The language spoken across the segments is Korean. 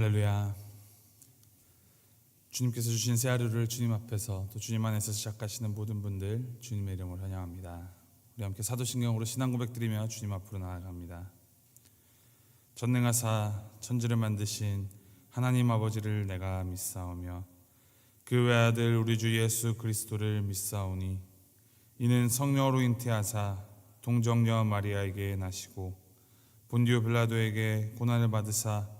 할렐루야. 주님께서 주신 새 하루를 주님 앞에서 또 주님 안에서 시작하시는 모든 분들 주님의 이름으로 환영합니다. 우리 함께 사도신경으로 신앙 고백드리며 주님 앞으로 나아갑니다. 전능하사 천지를 만드신 하나님 아버지를 내가 믿사오며 그 외아들 우리 주 예수 그리스도를 믿사오니 이는 성령으로 잉태하사 동정녀 마리아에게 나시고 본디오 빌라도에게 고난을 받으사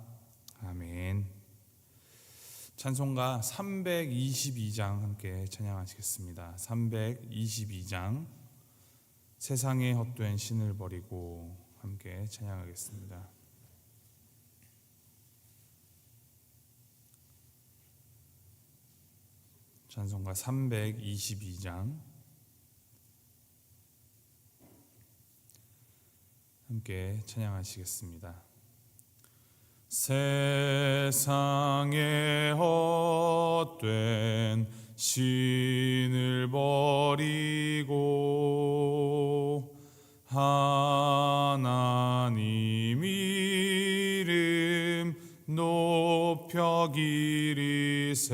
아멘. 찬송가 322장 함께 찬양하시겠습니다. 322장 세상의 헛된 신을 버리고 함께 찬양하겠습니다. 찬송가 322장 함께 찬양하시겠습니다. 세상에 헛된 신을 버리고 하나님 이름 높여 기리세.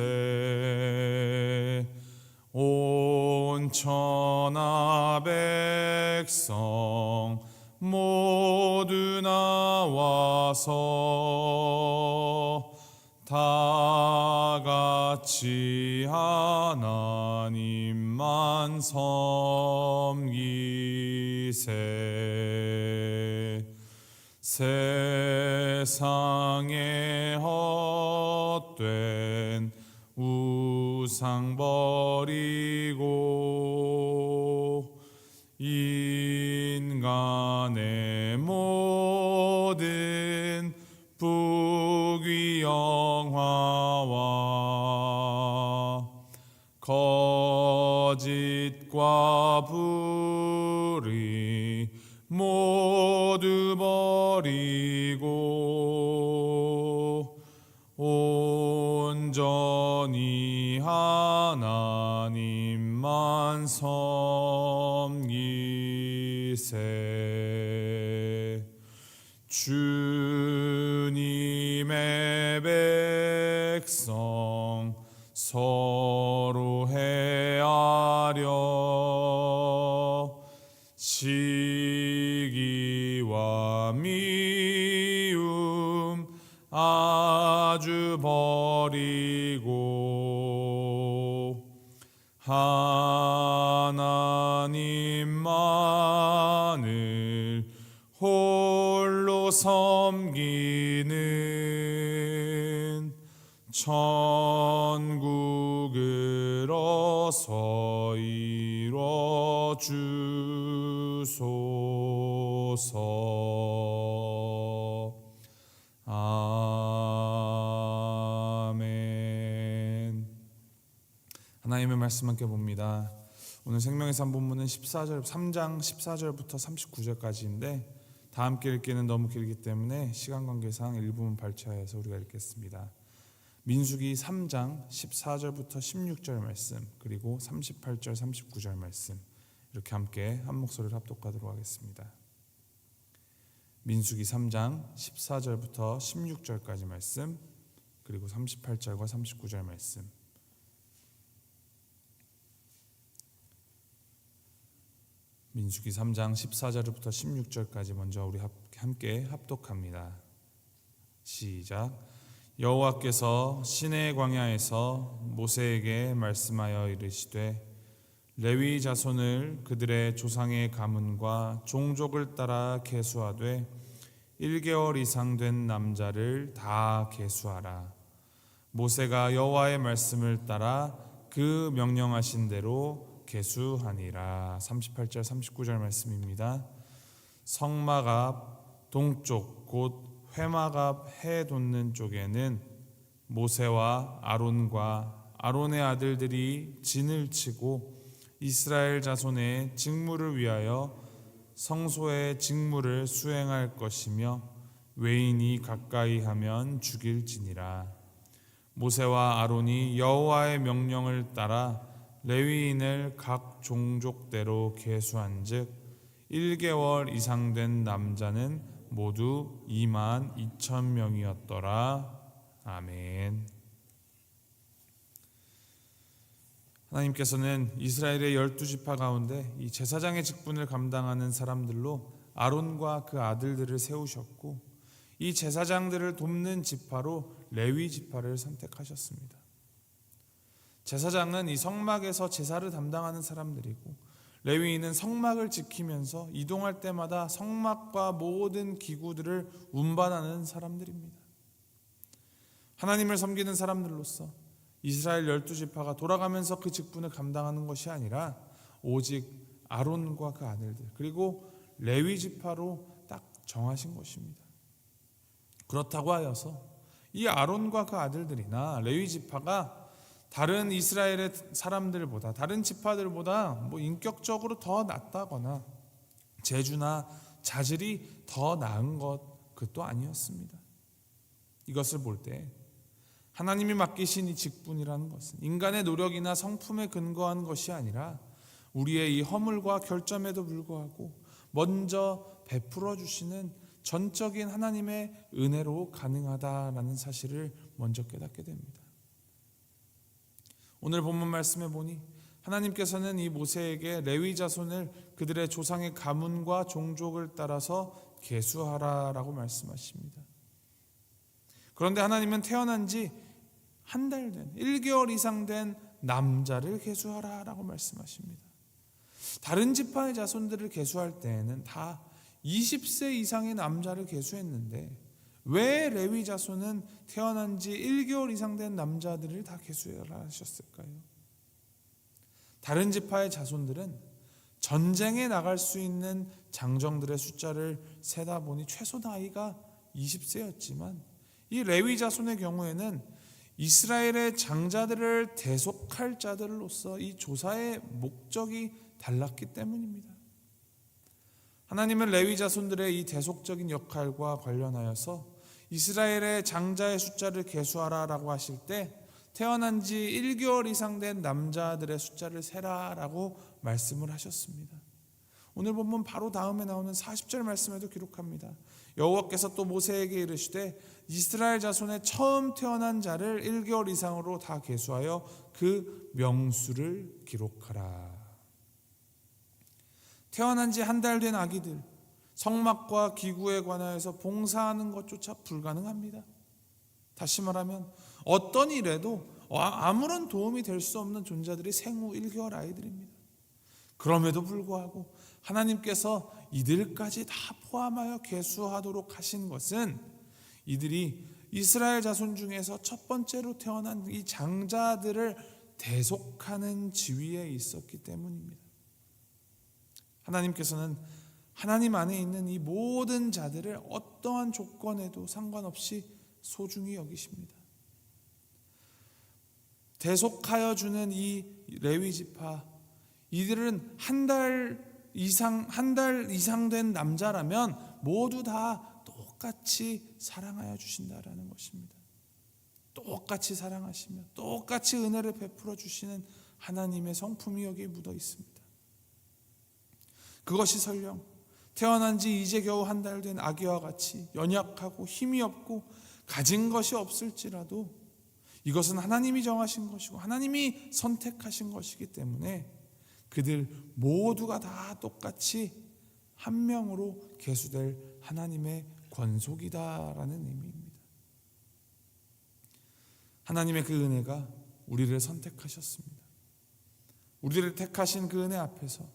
온 천하 백성 모두 나와서 다 같이 하나님만 섬기세. 세상에 헛된 우상 버리고 인 간의 모든 부귀 영화와 거짓과 불의 모두 버리고 온전히 하나님만 섬 시기와 미 하나님의 말씀 함께 봅니다 오늘 생명의 산 본문은 14절 3장 14절부터 39절까지인데 다 함께 읽기는 너무 길기 때문에 시간 관계상 일부분 발췌해서 우리가 읽겠습니다. 민수기 3장 14절부터 16절 말씀 그리고 38절 39절 말씀 이렇게 함께 한 목소리를 합독하도록 하겠습니다. 민수기 3장 14절부터 16절까지 말씀 그리고 38절과 39절 말씀 민수기 3장 14절부터 16절까지 먼저 우리 함께 합독합니다. 시작. 여호와께서 시내 광야에서 모세에게 말씀하여 이르시되 레위 자손을 그들의 조상의 가문과 종족을 따라 계수하되 1개월 이상 된 남자를 다 계수하라. 모세가 여호와의 말씀을 따라 그 명령하신 대로 계수하니라 38절 39절 말씀입니다. 성막 앞 동쪽 곧 회막 앞 해 돋는 쪽에는 모세와 아론과 아론의 아들들이 진을 치고 이스라엘 자손의 직무를 위하여 성소의 직무를 수행할 것이며 외인이 가까이 하면 죽일지니라 모세와 아론이 여호와의 명령을 따라 레위인을 각 종족대로 계수한즉 1개월 이상 된 남자는 모두 2만 2천 명이었더라. 아멘. 하나님께서는 이스라엘의 열두 지파 가운데 이 제사장의 직분을 감당하는 사람들로 아론과 그 아들들을 세우셨고 이 제사장들을 돕는 지파로 레위 지파를 선택하셨습니다. 제사장은 이 성막에서 제사를 담당하는 사람들이고 레위인은 성막을 지키면서 이동할 때마다 성막과 모든 기구들을 운반하는 사람들입니다. 하나님을 섬기는 사람들로서 이스라엘 열두 지파가 돌아가면서 그 직분을 감당하는 것이 아니라 오직 아론과 그 아들들 그리고 레위 지파로 딱 정하신 것입니다. 그렇다고 하여서 이 아론과 그 아들들이나 레위 지파가 다른 이스라엘의 사람들보다 다른 지파들보다 뭐 인격적으로 더 낫다거나 재주나 자질이 더 나은 것 그것도 아니었습니다. 이것을 볼 때 하나님이 맡기신 이 직분이라는 것은 인간의 노력이나 성품에 근거한 것이 아니라 우리의 이 허물과 결점에도 불구하고 먼저 베풀어 주시는 전적인 하나님의 은혜로 가능하다라는 사실을 먼저 깨닫게 됩니다. 오늘 본문 말씀에 보니 하나님께서는 이 모세에게 레위 자손을 그들의 조상의 가문과 종족을 따라서 계수하라라고 말씀하십니다. 그런데 하나님은 태어난 지 한 달 된, 1개월 이상 된 남자를 계수하라라고 말씀하십니다. 다른 지파의 자손들을 계수할 때에는 다 20세 이상의 남자를 계수했는데 왜 레위 자손은 태어난 지 1개월 이상 된 남자들을 다 계수하라 하셨을까요? 다른 지파의 자손들은 전쟁에 나갈 수 있는 장정들의 숫자를 세다 보니 최소 나이가 20세였지만 이 레위 자손의 경우에는 이스라엘의 장자들을 대속할 자들로서 이 조사의 목적이 달랐기 때문입니다. 하나님은 레위 자손들의 이 대속적인 역할과 관련하여서 이스라엘의 장자의 숫자를 계수하라라고 하실 때 태어난 지 1개월 이상 된 남자들의 숫자를 세라라고 말씀을 하셨습니다. 오늘 본문 바로 다음에 나오는 40절 말씀에도 기록합니다. 여호와께서 또 모세에게 이르시되 이스라엘 자손의 처음 태어난 자를 1개월 이상으로 다 계수하여 그 명수를 기록하라. 태어난 지 한 달 된 아기들 성막과 기구에 관하여서 봉사하는 것조차 불가능합니다. 다시 말하면 어떤 일에도 아무런 도움이 될 수 없는 존재들이 생후 1개월 아이들입니다. 그럼에도 불구하고 하나님께서 이들까지 다 포함하여 계수하도록 하신 것은 이들이 이스라엘 자손 중에서 첫 번째로 태어난 이 장자들을 대속하는 지위에 있었기 때문입니다. 하나님께서는 하나님 안에 있는 이 모든 자들을 어떠한 조건에도 상관없이 소중히 여기십니다. 대속하여 주는 이 레위 지파 이들은 한 달 이상 한 달 이상 된 남자라면 모두 다 똑같이 사랑하여 주신다라는 것입니다. 똑같이 사랑하시며 똑같이 은혜를 베풀어 주시는 하나님의 성품이 여기에 묻어 있습니다. 그것이 설령 태어난 지 이제 겨우 한 달 된 아기와 같이 연약하고 힘이 없고 가진 것이 없을지라도 이것은 하나님이 정하신 것이고 하나님이 선택하신 것이기 때문에 그들 모두가 다 똑같이 한 명으로 계수될 하나님의 권속이다라는 의미입니다. 하나님의 그 은혜가 우리를 선택하셨습니다. 우리를 택하신 그 은혜 앞에서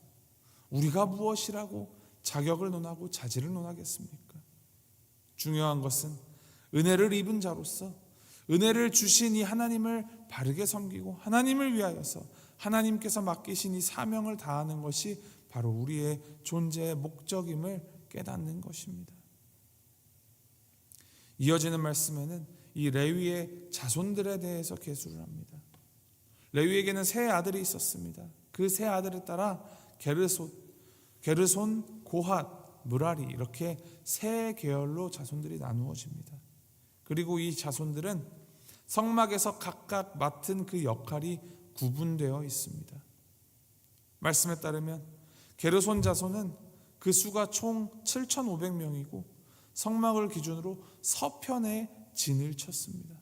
우리가 무엇이라고 자격을 논하고 자질을 논하겠습니까? 중요한 것은 은혜를 입은 자로서 은혜를 주신 이 하나님을 바르게 섬기고 하나님을 위하여서 하나님께서 맡기신 이 사명을 다하는 것이 바로 우리의 존재의 목적임을 깨닫는 것입니다. 이어지는 말씀에는 이 레위의 자손들에 대해서 계수를 합니다. 레위에게는 세 아들이 있었습니다. 그 세 아들에 따라 게르손, 게르손, 고핫, 무라리 이렇게 세 계열로 자손들이 나누어집니다. 그리고 이 자손들은 성막에서 각각 맡은 그 역할이 구분되어 있습니다. 말씀에 따르면 게르손 자손은 그 수가 총 7,500명이고 성막을 기준으로 서편에 진을 쳤습니다.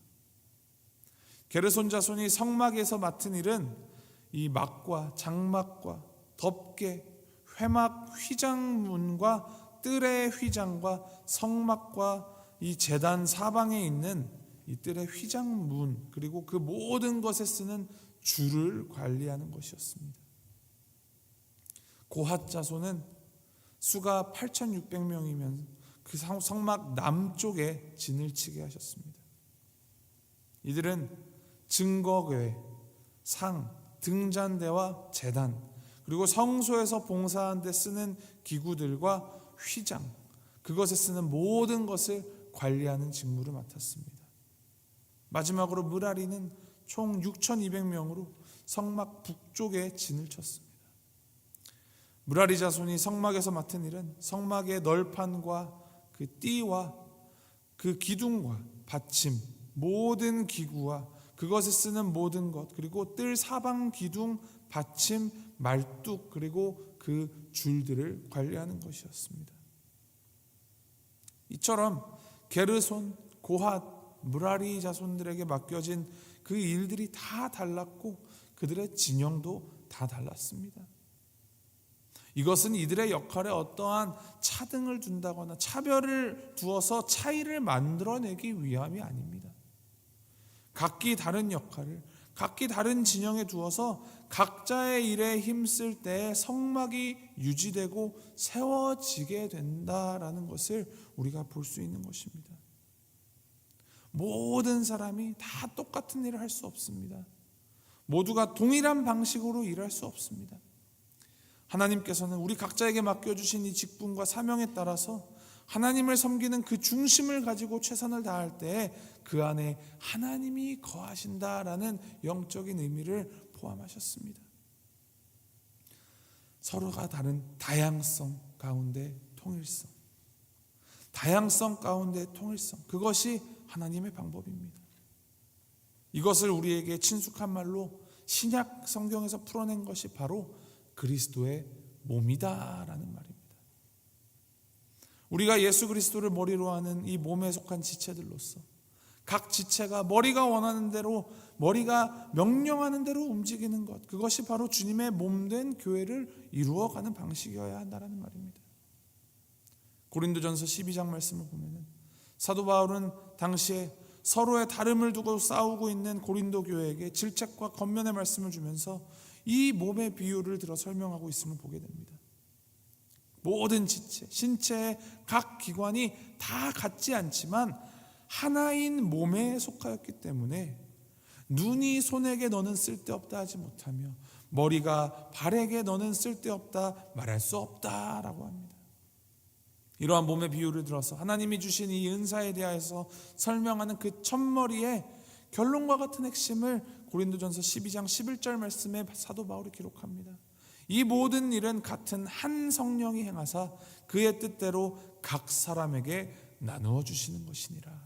게르손 자손이 성막에서 맡은 일은 이 막과 장막과 덮개, 회막, 휘장문과 뜰의 휘장과 성막과 이 재단 사방에 있는 이 뜰의 휘장문 그리고 그 모든 것에 쓰는 줄을 관리하는 것이었습니다. 고핫 자손은 수가 8,600명이면 그 성막 남쪽에 진을 치게 하셨습니다. 이들은 증거궤, 상, 등잔대와 재단, 그리고 성소에서 봉사하는 데 쓰는 기구들과 휘장, 그것에 쓰는 모든 것을 관리하는 직무를 맡았습니다. 마지막으로 무라리는 총 6,200명으로 성막 북쪽에 진을 쳤습니다. 무라리 자손이 성막에서 맡은 일은 성막의 널판과 그 띠와 그 기둥과 받침 모든 기구와 그것에 쓰는 모든 것 그리고 뜰 사방 기둥 받침 말뚝 그리고 그 줄들을 관리하는 것이었습니다. 이처럼 게르손 고핫 무라리 자손들에게 맡겨진 그 일들이 다 달랐고 그들의 진영도 다 달랐습니다. 이것은 이들의 역할에 어떠한 차등을 둔다거나 차별을 두어서 차이를 만들어내기 위함이 아닙니다. 각기 다른 역할을 각기 다른 진영에 두어서 각자의 일에 힘쓸 때 성막이 유지되고 세워지게 된다라는 것을 우리가 볼 수 있는 것입니다. 모든 사람이 다 똑같은 일을 할 수 없습니다. 모두가 동일한 방식으로 일할 수 없습니다. 하나님께서는 우리 각자에게 맡겨주신 이 직분과 사명에 따라서 하나님을 섬기는 그 중심을 가지고 최선을 다할 때 그 안에 하나님이 거하신다라는 영적인 의미를 포함하셨습니다. 서로가 다른 다양성 가운데 통일성. 다양성 가운데 통일성. 그것이 하나님의 방법입니다. 이것을 우리에게 친숙한 말로 신약 성경에서 풀어낸 것이 바로 그리스도의 몸이다라는 말입니다. 우리가 예수 그리스도를 머리로 하는 이 몸에 속한 지체들로서 각 지체가 머리가 원하는 대로 머리가 명령하는 대로 움직이는 것 그것이 바로 주님의 몸된 교회를 이루어가는 방식이어야 한다는 말입니다. 고린도전서 12장 말씀을 보면은 사도 바울은 당시에 서로의 다름을 두고 싸우고 있는 고린도 교회에게 질책과 겉면의 말씀을 주면서 이 몸의 비유를 들어 설명하고 있음을 보게 됩니다. 모든 지체, 신체의 각 기관이 다 같지 않지만 하나인 몸에 속하였기 때문에 눈이 손에게 너는 쓸데없다 하지 못하며 머리가 발에게 너는 쓸데없다 말할 수 없다라고 합니다. 이러한 몸의 비유를 들어서 하나님이 주신 이 은사에 대하여서 설명하는 그 첫머리에 결론과 같은 핵심을 고린도전서 12장 11절 말씀에 사도 바울이 기록합니다. 이 모든 일은 같은 한 성령이 행하사 그의 뜻대로 각 사람에게 나누어 주시는 것이니라.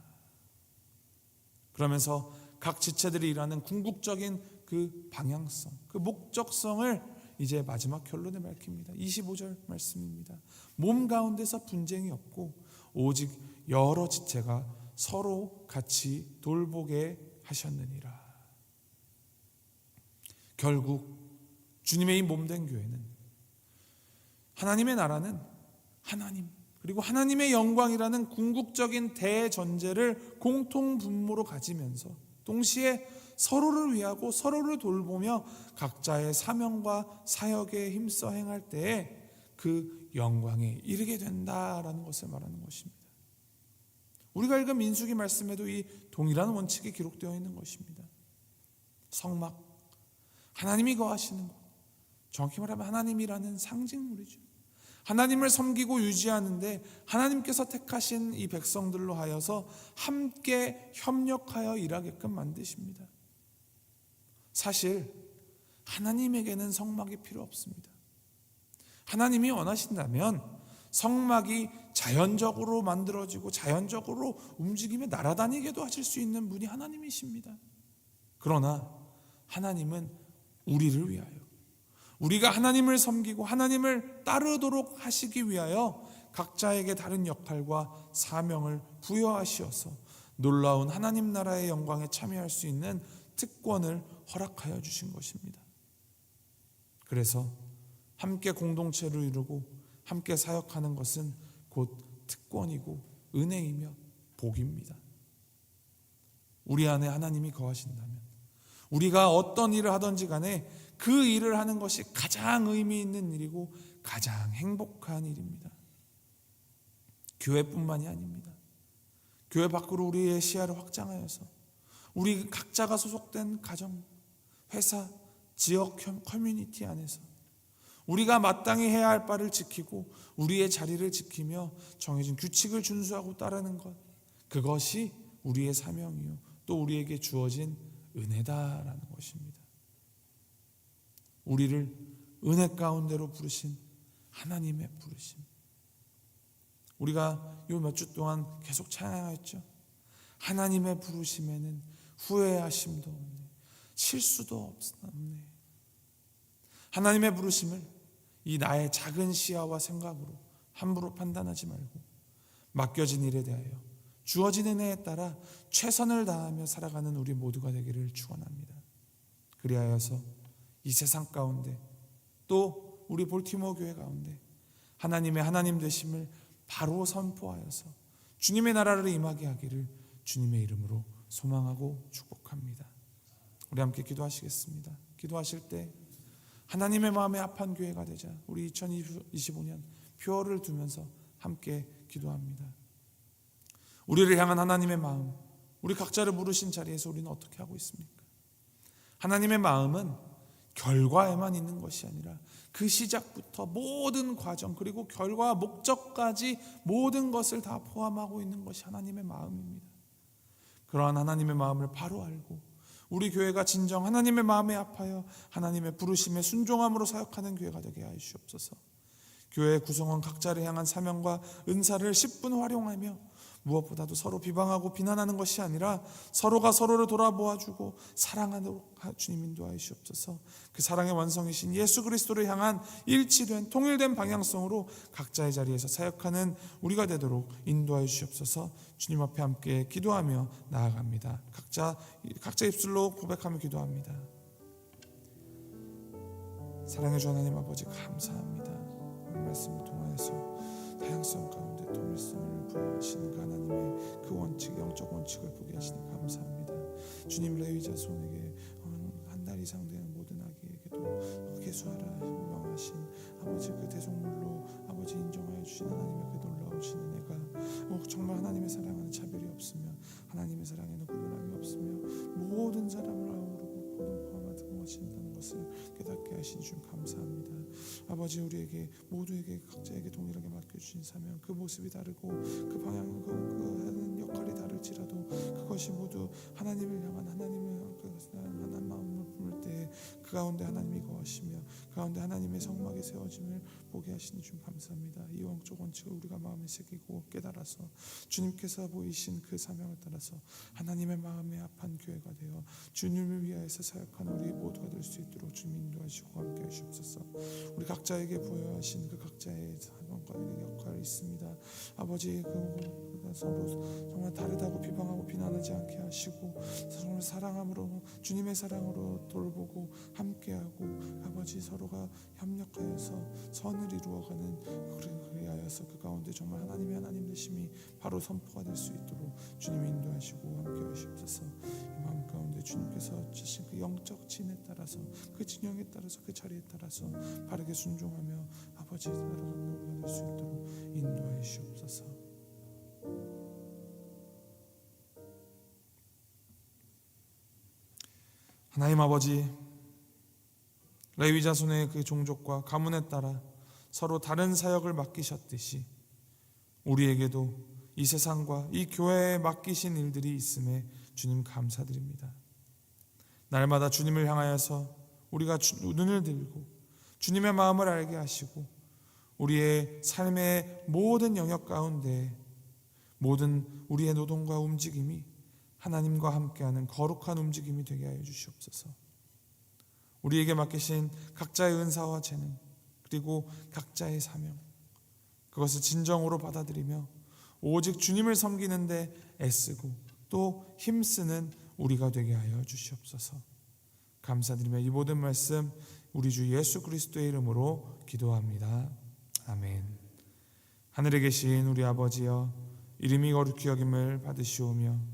그러면서 각 지체들이 일하는 궁극적인 그 방향성, 그 목적성을 이제 마지막 결론에 밝힙니다. 25절 말씀입니다. 몸 가운데서 분쟁이 없고 오직 여러 지체가 서로 같이 돌보게 하셨느니라. 결국 주님의 이 몸된 교회는 하나님의 나라는 하나님 그리고 하나님의 영광이라는 궁극적인 대전제를 공통 분모로 가지면서 동시에 서로를 위하고 서로를 돌보며 각자의 사명과 사역에 힘써 행할 때에 그 영광에 이르게 된다라는 것을 말하는 것입니다. 우리가 읽은 민수기 말씀에도 이 동일한 원칙이 기록되어 있는 것입니다. 성막 하나님이 거하시는 곳. 정확히 말하면 하나님이라는 상징물이죠. 하나님을 섬기고 유지하는데 하나님께서 택하신 이 백성들로 하여서 함께 협력하여 일하게끔 만드십니다. 사실 하나님에게는 성막이 필요 없습니다. 하나님이 원하신다면 성막이 자연적으로 만들어지고 자연적으로 움직이며 날아다니게도 하실 수 있는 분이 하나님이십니다. 그러나 하나님은 우리를 위하여 우리가 하나님을 섬기고 하나님을 따르도록 하시기 위하여 각자에게 다른 역할과 사명을 부여하시어서 놀라운 하나님 나라의 영광에 참여할 수 있는 특권을 허락하여 주신 것입니다. 그래서 함께 공동체를 이루고 함께 사역하는 것은 곧 특권이고 은혜이며 복입니다. 우리 안에 하나님이 거하신다면 우리가 어떤 일을 하든지 간에 그 일을 하는 것이 가장 의미 있는 일이고 가장 행복한 일입니다. 교회뿐만이 아닙니다. 교회 밖으로 우리의 시야를 확장하여서 우리 각자가 소속된 가정, 회사, 지역 커뮤니티 안에서 우리가 마땅히 해야 할 바를 지키고 우리의 자리를 지키며 정해진 규칙을 준수하고 따르는 것 그것이 우리의 사명이요 또 우리에게 주어진 은혜다라는 것입니다. 우리를 은혜 가운데로 부르신 하나님의 부르심. 우리가 요 몇 주 동안 계속 찬양했죠. 하나님의 부르심에는 후회하심도 없네. 실수도 없네. 하나님의 부르심을 이 나의 작은 시야와 생각으로 함부로 판단하지 말고 맡겨진 일에 대하여 주어진 은혜에 따라 최선을 다하며 살아가는 우리 모두가 되기를 축원합니다. 그리하여서 이 세상 가운데 또 우리 볼티모 교회 가운데 하나님의 하나님 되심을 바로 선포하여서 주님의 나라를 임하게 하기를 주님의 이름으로 소망하고 축복합니다. 우리 함께 기도하시겠습니다. 기도하실 때 하나님의 마음에 합한 교회가 되자 우리 2025년 표어를 두면서 함께 기도합니다. 우리를 향한 하나님의 마음, 우리 각자를 부르신 자리에서 우리는 어떻게 하고 있습니까? 하나님의 마음은 결과에만 있는 것이 아니라 그 시작부터 모든 과정 그리고 결과 목적까지 모든 것을 다 포함하고 있는 것이 하나님의 마음입니다. 그러한 하나님의 마음을 바로 알고 우리 교회가 진정 하나님의 마음에 합하여 하나님의 부르심에 순종함으로 사역하는 교회가 되게 하여 주옵소서. 교회 구성원 각자를 향한 사명과 은사를 10분 활용하며 무엇보다도 서로 비방하고 비난하는 것이 아니라 서로가 서로를 돌아보아 주고 사랑하도록 주님 인도하여 주옵소서. 그 사랑의 완성이신 예수 그리스도를 향한 일치된 통일된 방향성으로 각자의 자리에서 사역하는 우리가 되도록 인도하여 주옵소서. 주님 앞에 함께 기도하며 나아갑니다. 각자 각자 입술로 고백하며 기도합니다. 사랑해 주 하나님 아버지 감사합니다. 말씀을 통하여서 다양성 가운데 통일성을 부여하시는 그 하나님의 그 원칙, 영적 원칙을 보게 하시니 감사합니다. 주님 레위 자손에게 한 달 이상 되는 모든 아기에게도 개수하라 명하신 아버지 그 대속물로 아버지 인정하여 주신 하나님의 그 놀라우신 은혜가 어, 정말 하나님의 사랑은 차별이 없으며 하나님의 사랑에는 구별함이 없으며 모든 사람을 아우르고 하신다는 것을 깨닫게 하신 주 감사합니다. 아버지 우리에게 모두에게 각자에게 동일하게 맡겨 주신 사명 그 모습이 다르고 그 방향 그, 그 하는 역할이 다를지라도 그것이 모두 하나님을 향한 하나님을 향한 마음을 품을 때 그 가운데 하나님이 거하시며 그 가운데 하나님의 성막이 세워짐을 보게 하시니 주 감사합니다. 이 영적 원칙을 우리가 마음에 새기고 깨달아서 주님께서 보이신 그 사명을 따라서 하나님의 마음에 합한 교회가 되어 주님을 위하여서 사역하는 우리 모두가 될 수 있도록 주님 인도하시고 함께 하시옵소서. 우리 각자에게 부여하신 그 각자의 사명과 역할이 있습니다. 아버지 그 서로 정말 다르다고 비방하고 비난하지 않게 하시고 정말 사랑함으로 주님의 사랑으로 돌보고 함께하고 아버지 서로가 협력하여서 선을 이루어가는 그리하여서 그 가운데 정말 하나님의 하나님 되심이 바로 선포가 될 수 있도록 주님 인도하시고 함께하시옵소서. 이 마음 가운데 주님께서 주신 그 영적 진에 따라서 그 진영에 따라서 그 자리에 따라서 바르게 순종하며 아버지 살아가는 우리가 될 수 있도록 인도하여 주옵소서. 하나님 아버지 레위 자손의 그 종족과 가문에 따라 서로 다른 사역을 맡기셨듯이 우리에게도 이 세상과 이 교회에 맡기신 일들이 있음에 주님 감사드립니다. 날마다 주님을 향하여서 우리가 주- 눈을 들고 주님의 마음을 알게 하시고 우리의 삶의 모든 영역 가운데 모든 우리의 노동과 움직임이 하나님과 함께하는 거룩한 움직임이 되게 하여 주시옵소서. 우리에게 맡기신 각자의 은사와 재능 그리고 각자의 사명 그것을 진정으로 받아들이며 오직 주님을 섬기는데 애쓰고 또 힘쓰는 우리가 되게 하여 주시옵소서. 감사드리며 이 모든 말씀 우리 주 예수 그리스도의 이름으로 기도합니다. 아멘. 하늘에 계신 우리 아버지여 이름이 거룩히 여김을 받으시오며